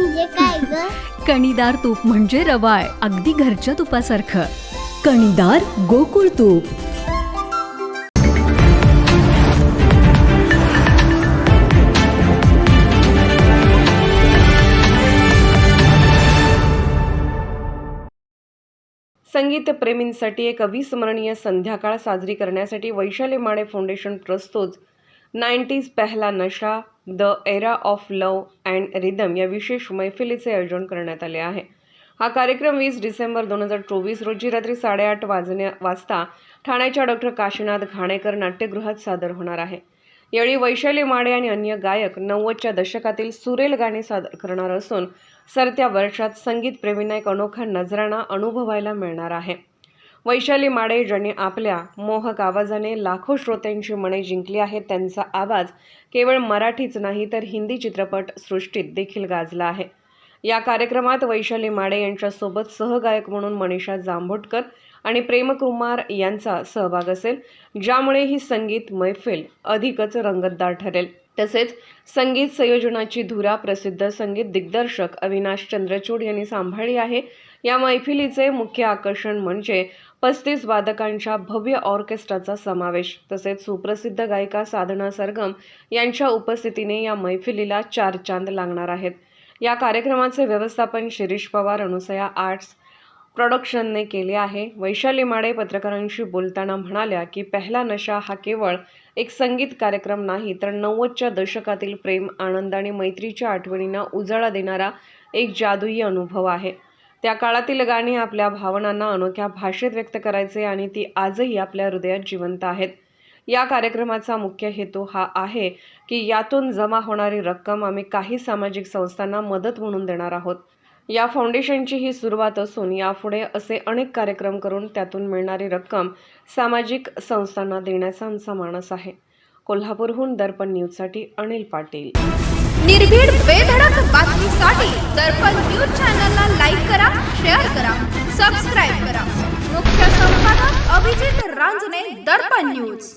म्हणजे काय ग? कणीदार तूप म्हणजे रवाळ अगदी घरच्या तुपासारखं. कणीदार गोकुळ तूप. संगीत प्रेमींसाठी एक अविस्मरणीय संध्याकाळ साजरी करण्यासाठी वैशाली माडे फाउंडेशन प्रस्तुत नाईन्टीज पहला नशा the era of love and rhythm या विशेष मैफिलीचे आयोजन करण्यात आले आहे. हा कार्यक्रम वीस डिसेंबर दोन हजार चोवीस रोजी रात्री साडेआठ वाजण्या वाजता ठाण्याच्या डॉक्टर काशीनाथ घाणेकर नाट्यगृहात सादर होणार आहे. यावेळी वैशाली माडे आणि अन्य गायक नव्वदच्या दशकातील सुरेल गाणी सादर करणार असून सरत्या वर्षात संगीतप्रेमींना एक अनोखा नजराणा अनुभवायला मिळणार आहे. वैशाली माडे ज्यांनी आपल्या मोहक आवाजाने लाखो श्रोत्यांची मने जिंकली आहेत. त्यांचा आवाज केवळ मराठीच नाही तर हिंदी चित्रपट सृष्टीत देखील गाजला आहे. या कार्यक्रमात वैशाली माडे यांच्यासोबत सहगायक म्हणून मनीषा जांभोटकर आणि प्रेमकुमार यांचा सहभाग असेल ज्यामुळे ही संगीत मैफिल अधिकच रंगतदार ठरेल. तसेच संगीत संयोजनाची धुरा प्रसिद्ध संगीत दिग्दर्शक अविनाश चंद्रचूड यांनी सांभाळली आहे. या मैफिलीचे मुख्य आकर्षण म्हणजे पस्तीस वादकांच्या भव्य ऑर्केस्ट्राचा समावेश तसेच सुप्रसिद्ध गायिका साधना सरगम यांच्या उपस्थितीने या मैफिलीला चार चांद लागणार आहेत. या कार्यक्रमाचे व्यवस्थापन शिरीष पवार अनुसया आर्ट्स प्रोडक्शनने केले आहे. वैशाली माडे पत्रकारांशी बोलताना म्हणाल्या की पहिला नशा हा केवळ एक संगीत कार्यक्रम नाही तर नव्वदच्या दशकातील प्रेम आनंद आणि मैत्रीच्या आठवणींना उजाळा देणारा एक जादुई अनुभव आहे. त्या काळातील गाणी आपल्या भावनांना अनोख्या भाषेत व्यक्त करायचे आणि ती आजही आपल्या हृदयात जिवंत आहेत. या कार्यक्रमाचा मुख्य हेतू हा आहे की यातून जमा होणारी रक्कम आम्ही काही सामाजिक संस्थांना मदत म्हणून देणार आहोत. या फाउंडेशनची ही सुरुवात असून यापुढे असे अनेक कार्यक्रम करून त्यातून मिळणारी रक्कम सामाजिक संस्थांना देण्याचा आमचा मानस आहे. कोल्हापूरहून दर्पण न्यूजसाठी अनिल पाटील. निर्भीड बेधडक बातमीसाठी दर्पण न्यूज चॅनलला लाईक करा शेअर करा सबस्क्राईब करा. मुख्य संपादक अभिजित रांजणे दर्पण न्यूज.